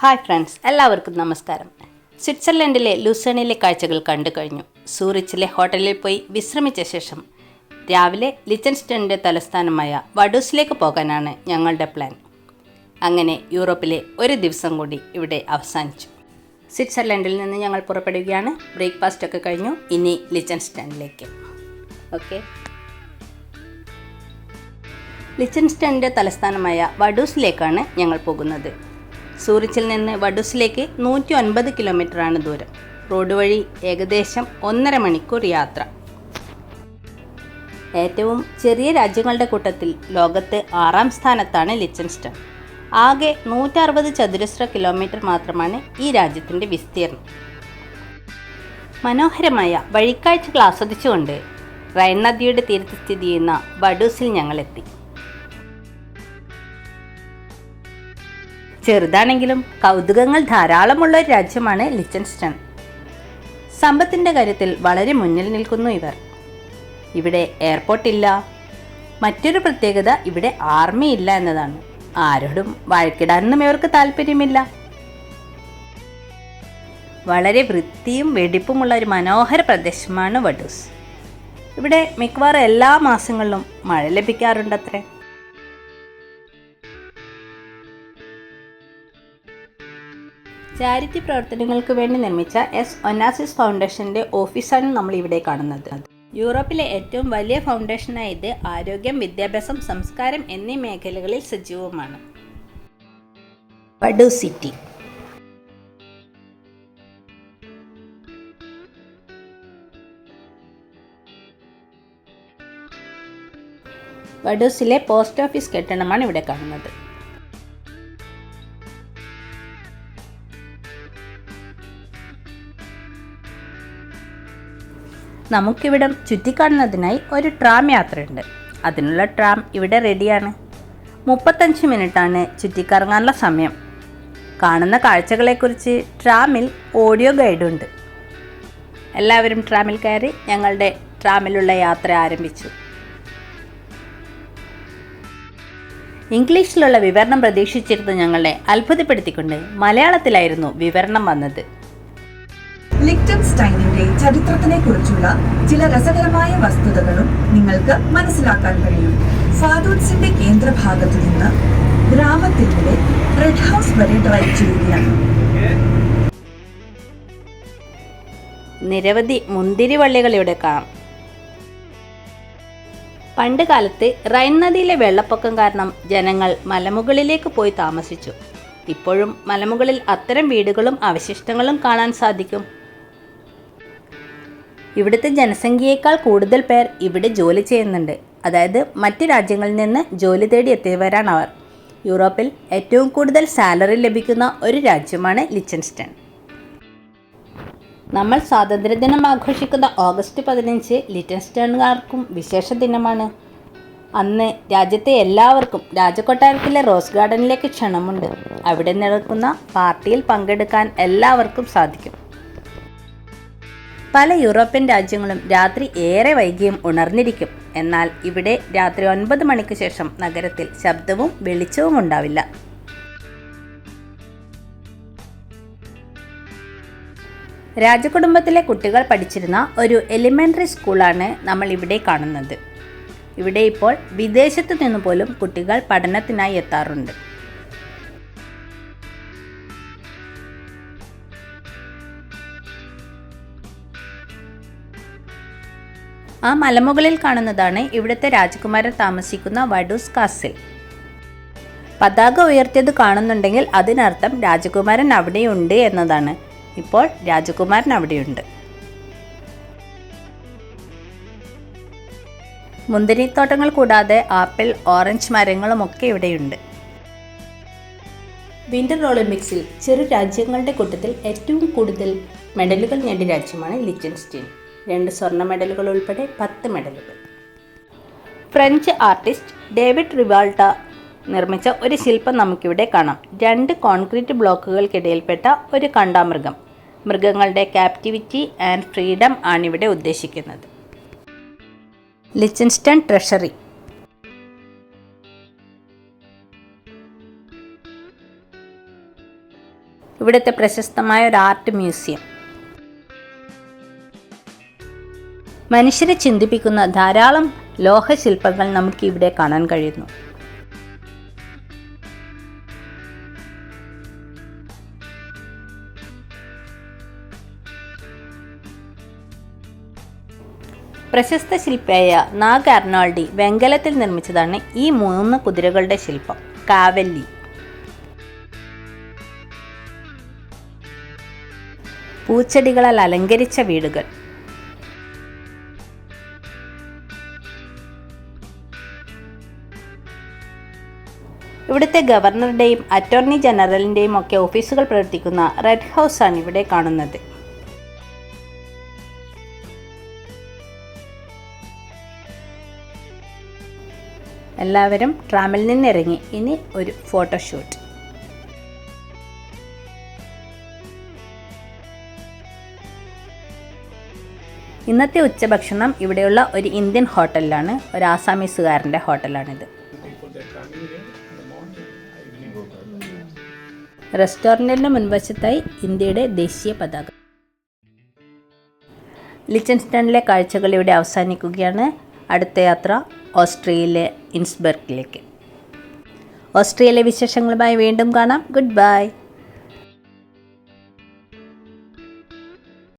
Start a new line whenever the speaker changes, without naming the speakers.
Hi friends എല്ലാവർക്കും നമസ്കാരം. സ്വിറ്റ്സർലൻഡിലെ ലൂസണിലെ കാഴ്ചകൾ കണ്ടു കഴിഞ്ഞു. സൂറിച്ചിലെ ഹോട്ടലിൽ പോയി വിശ്രമിച്ച ശേഷം രാവിലെ ലിച്ചൻസ്റ്റണിന്റെ തലസ്ഥാനമായ വഡൂസിലേക്ക് പോകാനാണ് ഞങ്ങളുടെ പ്ലാൻ. അങ്ങനെ യൂറോപ്പിലെ ഒരു ദിവസം കൂടി ഇവിടെ അവസാനിച്ചു. സ്വിറ്റ്സർലൻഡിൽ നിന്ന് ഞങ്ങൾ പുറപ്പെടുകയാണ്. ബ്രേക്ക്ഫാസ്റ്റ് ഒക്കെ കഴിഞ്ഞു. ഇനി ലിച്ചൻസ്റ്റണിലേക്ക്. ഓക്കെ. ലിച്ചൻസ്റ്റണിന്റെ തലസ്ഥാനമായ വഡൂസിലേക്കാണ് ഞങ്ങൾ പോകുന്നത്. സൂറിച്ചിൽ നിന്ന് വഡുസിലേക്ക് നൂറ്റി ഒൻപത് കിലോമീറ്ററാണ് ദൂരം. റോഡ് വഴി ഏകദേശം ഒന്നര മണിക്കൂർ യാത്ര. ഏറ്റവും ചെറിയ രാജ്യങ്ങളുടെ കൂട്ടത്തിൽ ലോകത്ത് ആറാം സ്ഥാനത്താണ് ലിച്ചൻസ്റ്റൺ. ആകെ നൂറ്ററുപത് ചതുരശ്ര കിലോമീറ്റർ മാത്രമാണ് ഈ രാജ്യത്തിന്റെ വിസ്തീർണം മനോഹരമായ വഴിക്കാഴ്ചകൾ ആസ്വദിച്ചുകൊണ്ട് റൈൻ നദിയുടെ തീരത്ത് സ്ഥിതി ചെയ്യുന്ന ബഡൂസിൽ ഞങ്ങളെത്തി. ചെറുതാണെങ്കിലും കൗതുകങ്ങൾ ധാരാളമുള്ള ഒരു രാജ്യമാണ് ലിച്ചൻസ്റ്റൺ. സമ്പത്തിന്റെ കാര്യത്തിൽ വളരെ മുന്നിൽ നിൽക്കുന്നു ഇവർ. ഇവിടെ എയർപോർട്ട് ഇല്ല. മറ്റൊരു പ്രത്യേകത ഇവിടെ ആർമി ഇല്ല എന്നതാണ്. ആരോടും വഴക്കിടാനൊന്നും ഇവർക്ക് താല്പര്യമില്ല. വളരെ വൃത്തിയും വെടിപ്പുമുള്ള ഒരു മനോഹര പ്രദേശമാണ് വഡൂസ് ഇവിടെ മിക്കവാറും എല്ലാ മാസങ്ങളിലും മഴ ലഭിക്കാറുണ്ടത്രേ. ചാരിറ്റി പ്രവർത്തനങ്ങൾക്ക് വേണ്ടി നിർമ്മിച്ച എസ് ഒനാസിസ് ഫൗണ്ടേഷന്റെ ഓഫീസാണ് നമ്മൾ ഇവിടെ കാണുന്നത്. യൂറോപ്പിലെ ഏറ്റവും വലിയ ഫൗണ്ടേഷനായ ഇത് ആരോഗ്യം വിദ്യാഭ്യാസം സംസ്കാരം എന്നീ മേഖലകളിൽ സജീവമാണ്. Vaduz city. വഡൂസിലെ പോസ്റ്റ് ഓഫീസ് കെട്ടിടമാണ് ഇവിടെ കാണുന്നത്. നമുക്കിവിടം ചുറ്റിക്കാണുന്നതിനായി ഒരു ട്രാം യാത്രയുണ്ട്. അതിനുള്ള ട്രാം ഇവിടെ റെഡിയാണ് മുപ്പത്തഞ്ച് മിനിറ്റാണ് ചുറ്റിക്കറങ്ങാനുള്ള സമയം. കാണുന്ന കാഴ്ചകളെക്കുറിച്ച് ട്രാമിൽ ഓഡിയോ ഗൈഡുണ്ട് എല്ലാവരും ട്രാമിൽ കയറി ഞങ്ങളുടെ ട്രാമിലുള്ള യാത്ര ആരംഭിച്ചു. ഇംഗ്ലീഷിലുള്ള വിവരണം പ്രതീക്ഷിച്ചിരുന്ന ഞങ്ങളെ അത്ഭുതപ്പെടുത്തിക്കൊണ്ട് മലയാളത്തിലായിരുന്നു വിവരണം വന്നത്.
ലിക്റ്റൻസ്റ്റൈനിന്റെ ചരിത്രത്തിനെ കുറിച്ചുള്ള ചില രസകരമായ വസ്തുതകളും നിങ്ങൾക്ക് മനസ്സിലാക്കാൻ കഴിയും. ഫാദൂട്സിന്റെ കേന്ദ്രഭാഗത്തു നിന്ന് ഗ്രാമത്തിലൂടെ റെഡ് ഹൗസ് വരെ ഡ്രൈവ് ചെയ്യുകയാണ്.
നിരവധി മുന്തിരിവള്ളികൾ ഇവിടെ കാണാം. പണ്ട് കാലത്ത് റൈൻ നദിയിലെ വെള്ളപ്പൊക്കം കാരണം ജനങ്ങൾ മലമുകളിലേക്ക് പോയി താമസിച്ചു. ഇപ്പോഴും മലമുകളിൽ അത്തരം വീടുകളും അവശിഷ്ടങ്ങളും കാണാൻ സാധിക്കും. ഇവിടുത്തെ ജനസംഖ്യയേക്കാൾ കൂടുതൽ പേർ ഇവിടെ ജോലി ചെയ്യുന്നുണ്ട്. അതായത് മറ്റ് രാജ്യങ്ങളിൽ നിന്ന് ജോലി തേടി എത്തിയവരാണ് അവർ. യൂറോപ്പിൽ ഏറ്റവും കൂടുതൽ സാലറി ലഭിക്കുന്ന ഒരു രാജ്യമാണ് ലിച്ചൻസ്റ്റൺ. നമ്മൾ സ്വാതന്ത്ര്യദിനം ആഘോഷിക്കുന്ന ഓഗസ്റ്റ് പതിനഞ്ച് ലിറ്റൻസ്റ്റേണുകാർക്കും വിശേഷ ദിനമാണ്. അന്ന് രാജ്യത്തെ എല്ലാവർക്കും രാജകൊട്ടാരത്തിലെ റോസ് ഗാർഡനിലേക്ക് ക്ഷണമുണ്ട്. അവിടെ നടക്കുന്ന പാർട്ടിയിൽ പങ്കെടുക്കാൻ എല്ലാവർക്കും സാധിക്കും. പല യൂറോപ്യൻ രാജ്യങ്ങളും രാത്രി ഏറെ വൈകിയും ഉണർന്നിരിക്കും. എന്നാൽ ഇവിടെ രാത്രി ഒൻപത് മണിക്ക് ശേഷം നഗരത്തിൽ ശബ്ദവും വെളിച്ചവും ഉണ്ടാവില്ല. രാജകുടുംബത്തിലെ കുട്ടികൾ പഠിച്ചിരുന്ന ഒരു എലിമെന്ററി സ്കൂളാണ് നമ്മൾ ഇവിടെ കാണുന്നത്. ഇവിടെ ഇപ്പോൾ വിദേശത്തു നിന്ന് പോലും കുട്ടികൾ പഠനത്തിനായി എത്താറുണ്ട്. ആ മലമുകളിൽ കാണുന്നതാണ് ഇവിടുത്തെ രാജകുമാരൻ താമസിക്കുന്ന വഡൂസ് കാസിൽ. പതാക ഉയർത്തിയത് കാണുന്നുണ്ടെങ്കിൽ അതിനർത്ഥം രാജകുമാരൻ അവിടെയുണ്ട് എന്നതാണ്. ഇപ്പോൾ രാജകുമാരൻ അവിടെയുണ്ട്. മുന്തിരിത്തോട്ടങ്ങൾ കൂടാതെ ആപ്പിൾ ഓറഞ്ച് മരങ്ങളുമൊക്കെ ഇവിടെയുണ്ട്. വിന്റർ ഒളിമ്പിക്സിൽ ചെറു രാജ്യങ്ങളുടെ കൂട്ടത്തിൽ ഏറ്റവും കൂടുതൽ മെഡലുകൾ നേടിയ രാജ്യമാണ് ലിച്ചൻസ്റ്റീൻ രണ്ട് സ്വർണ മെഡലുകൾ ഉൾപ്പെടെ പത്ത് മെഡലുകൾ. ഫ്രഞ്ച് ആർട്ടിസ്റ്റ് ഡേവിഡ് റിവാൾട്ട നിർമ്മിച്ച ഒരു ശില്പം നമുക്കിവിടെ കാണാം. രണ്ട് കോൺക്രീറ്റ് ബ്ലോക്കുകൾക്കിടയിൽപ്പെട്ട ഒരു കണ്ടാമൃഗം. മൃഗങ്ങളുടെ ക്യാപ്റ്റിവിറ്റി ആൻഡ് ഫ്രീഡം ആണിവിടെ ഉദ്ദേശിക്കുന്നത്. Liechtenstein treasury. ഇവിടുത്തെ പ്രശസ്തമായ ഒരു ആർട്ട് മ്യൂസിയം. മനുഷ്യരെ ചിന്തിപ്പിക്കുന്ന ധാരാളം ലോഹശില്പങ്ങൾ നമുക്ക് ഇവിടെ കാണാൻ കഴിയുന്നു. പ്രശസ്ത ശില്പിയായ നാഗ് അർണോൾഡി വെങ്കലത്തിൽ നിർമ്മിച്ചതാണ് ഈ മൂന്ന് കുതിരകളുടെ ശില്പം കാവല്ലി. പൂച്ചെടികളാൽ അലങ്കരിച്ച വീടുകൾ ഇവിടുത്തെ ഗവർണറുടെയും അറ്റോർണി ജനറലിന്റെയും ഒക്കെ ഓഫീസുകൾ പ്രവർത്തിക്കുന്ന റെഡ് ഹൗസ് ആണ് ഇവിടെ കാണുന്നത്. എല്ലാവരും ട്രാമിൽ നിന്നിറങ്ങി. ഇനി ഒരു ഫോട്ടോഷൂട്ട് ഇന്നത്തെ ഉച്ചഭക്ഷണം ഇവിടെയുള്ള ഒരു ഇന്ത്യൻ ഹോട്ടലിലാണ്. ഒരു ആസാമീസുകാരന്റെ ഹോട്ടലാണിത്. റെസ്റ്റോറന്റിന്റെ മുൻവശത്തായി ഇന്ത്യയുടെ ദേശീയ പതാക. ലിച്ചൻസ്റ്റണിലെ കാഴ്ചകൾ ഇവിടെ അവസാനിക്കുകയാണ്. അടുത്ത യാത്ര ഓസ്ട്രിയയിലെ ഇൻസ്ബർഗിലേക്ക്. ഓസ്ട്രിയയിലെ വിശേഷങ്ങളുമായി വീണ്ടും കാണാം. Good bye.